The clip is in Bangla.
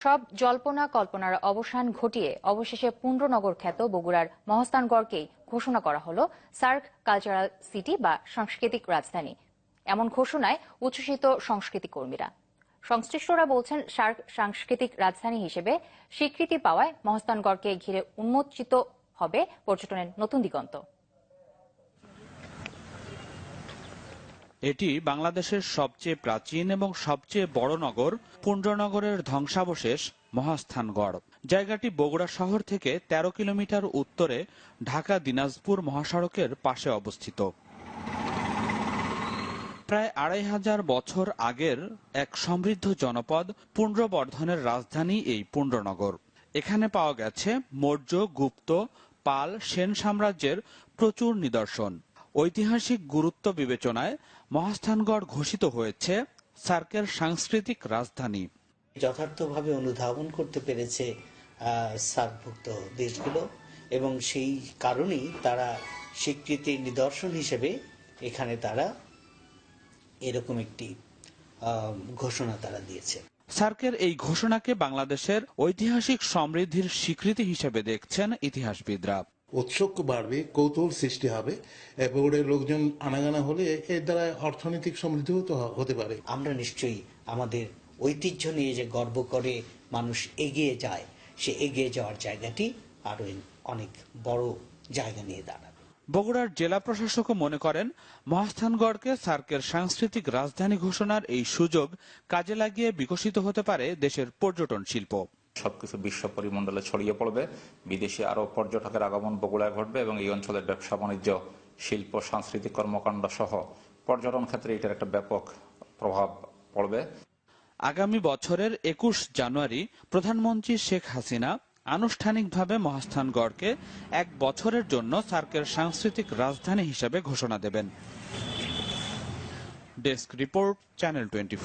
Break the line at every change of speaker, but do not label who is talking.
সব জল্পনা কল্পনার অবসান ঘটিয়ে অবশেষে পুণ্ড্রনগর খ্যাত বগুড়ার মহস্তানগড়কেই ঘোষণা করা হলো সার্ক কালচারাল সিটি বা সাংস্কৃতিক রাজধানী। এমন ঘোষণায় উচ্ছ্বসিত সংস্কৃতি কর্মীরা। সংশ্লিষ্টরা বলছেন, সার্ক সাংস্কৃতিক রাজধানী হিসেবে স্বীকৃতি পাওয়ায় মহস্তানগড়কে ঘিরে উন্মোচিত হবে পর্যটনের নতুন দিগন্ত।
এটি বাংলাদেশের সবচেয়ে প্রাচীন এবং সবচেয়ে বড় নগর পুণ্ড্রনগরের ধ্বংসাবশেষ, মহাস্থানগড়। জায়গাটি বগুড়া শহর থেকে ১৩ কিলোমিটার উত্তরে ঢাকা দিনাজপুর মহাসড়কের পাশে অবস্থিত। প্রায় আড়াই হাজার বছর আগের এক সমৃদ্ধ জনপদ পুণ্ড্রবর্ধনের রাজধানী এই পুণ্ড্রনগর এখানে পাওয়া গেছে মৌর্য, গুপ্ত, পাল, সেন সাম্রাজ্যের প্রচুর নিদর্শন। ঐতিহাসিক গুরুত্ব বিবেচনায় মহাস্থানগড় ঘোষিত হয়েছে সার্কের সাংস্কৃতিক রাজধানী।
যথার্থভাবে অনুধাবন করতে পেরেছে সার্কভুক্ত দেশগুলো এবং সেই কারণেই তারা স্বীকৃতির নিদর্শন হিসেবে এখানে তারা এরকম একটি আহ, ঘোষণা তারা দিয়েছে।
সার্কের এই ঘোষণাকে বাংলাদেশের ঐতিহাসিক সমৃদ্ধির স্বীকৃতি হিসেবে দেখছেন ইতিহাসবিদরা।
উৎসুক বাড়বে কৌতূহল সৃষ্টি হবে এবং ওদের লোকজন আনাগানা হলে এর দ্বারা অর্থনৈতিক সমৃদ্ধিও তো হতে পারে।
আমরা নিশ্চয়ই আমাদের ঐতিহ্য নিয়ে যে গর্ব করে মানুষ এগিয়ে যায় সে এগিয়ে যাওয়ার জায়গাটি আরও অনেক বড় জায়গা নিয়ে দাঁড়াবে।
বগুড়ার জেলা প্রশাসকও মনে করেন মহাস্থানগড়কে সার্কের সাংস্কৃতিক রাজধানী ঘোষণার এই সুযোগ কাজে লাগিয়ে বিকশিত হতে পারে দেশের পর্যটন শিল্প।
সবকিছু বিশ্ব পরিমণ্ডলে ছড়িয়ে পড়বে। বিদেশে আরও পর্যটকের আগমন বগুড়ায় ঘটবে এবং এই অঞ্চলের ব্যবসা, বাণিজ্য, শিল্প, সাংস্কৃতিক কর্মকাণ্ড সহ পর্যটন ক্ষেত্রে এটার একটা ব্যাপক প্রভাব পড়বে।
আগামী বছরের একুশ জানুয়ারি প্রধানমন্ত্রী শেখ হাসিনা আনুষ্ঠানিকভাবে মহাস্থানগড়কে এক বছরের জন্য সার্কের সাংস্কৃতিক রাজধানী হিসেবে ঘোষণা দেবেন। Desk report, channel twenty